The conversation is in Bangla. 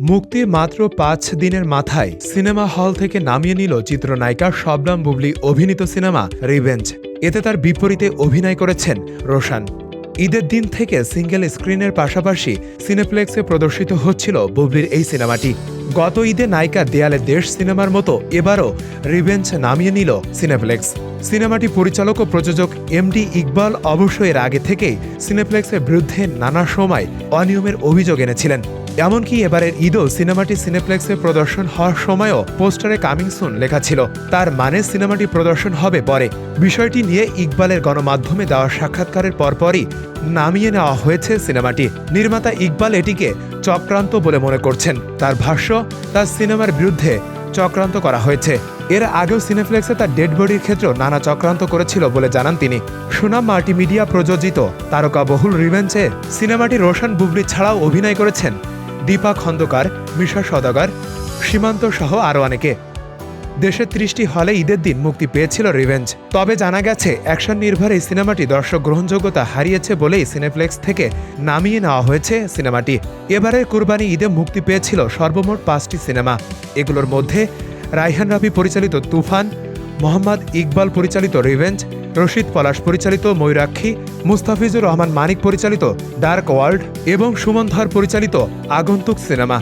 মুক্তির মাত্র পাঁচ দিনের মাথায় সিনেমা হল থেকে নামিয়ে নিল চিত্রনায়িকা শবনাম বুবলি অভিনীত সিনেমা রিভেঞ্জ। এতে তার বিপরীতে অভিনয় করেছেন রোশান। ঈদের দিন থেকে সিঙ্গেল স্ক্রিনের পাশাপাশি সিনেপ্লেক্সে প্রদর্শিত হচ্ছিল বুবলির এই সিনেমাটি। গত ঈদে নায়িকা দেয়ালে দেশ সিনেমার মতো এবারও রিভেঞ্জ নামিয়ে নিল সিনেপ্লেক্স। সিনেমাটি পরিচালক ও প্রযোজক এমডি ইকবাল অবশ্য এর আগে থেকেই সিনেপ্লেক্সের বিরুদ্ধে নানা সময় অনিয়মের অভিযোগ এনেছিলেন। এমনকি এবারের ঈদও সিনেমাটি সিনেপ্লেক্সে প্রদর্শন হওয়ার সময়ও পোস্টারে কামিং সুন লেখা ছিল। তার মানে সিনেমাটি প্রদর্শন হবে পরে। বিষয়টি নিয়ে ইকবালের গণমাধ্যমে দেওয়া সাক্ষাৎকারের পরপরই নামিয়ে নেওয়া হয়েছে সিনেমাটি। নির্মাতা ইকবাল এটিকে চক্রান্ত বলে মনে করছেন। তার ভাষ্য, তার সিনেমার বিরুদ্ধে চক্রান্ত করা হয়েছে। এর আগেও সিনেফ্লেক্সে তার ডেড বডির ক্ষেত্রেও নানা চক্রান্ত করেছিল বলে জানান তিনি। সুনাম মাল্টিমিডিয়া প্রযোজিত তারকা বহুল রিভেঞ্চে সিনেমাটি রোশন বুবলি ছাড়াও অভিনয় করেছেন। দীপা খন্দকার, মিশা সদাগর, সীমান্ত সহ আরও অনেকে। দেশের ত্রিশটি হলে ঈদের দিন মুক্তি পেয়েছিল রিভেঞ্জ। তবে জানা গেছে, অ্যাকশন নির্ভর এই সিনেমাটি দর্শক গ্রহণযোগ্যতা হারিয়েছে বলেই সিনেপ্লেক্স থেকে নামিয়ে নেওয়া হয়েছে সিনেমাটি। এবারের কুরবানি ঈদে মুক্তি পেয়েছিল সর্বমোট পাঁচটি সিনেমা। এগুলোর মধ্যে রাইহান রাফি পরিচালিত তুফান মোহাম্মদ ইকবাল পরিচালিত রিভেঞ্জ, রশিদ পলাশ পরিচালিত ময়ূরাক্ষী, মুস্তাফিজুর রহমান মানিক পরিচালিত ডার্ক ওয়ার্ল্ড এবং সুমন ধর পরিচালিত আগন্তুক সিনেমা।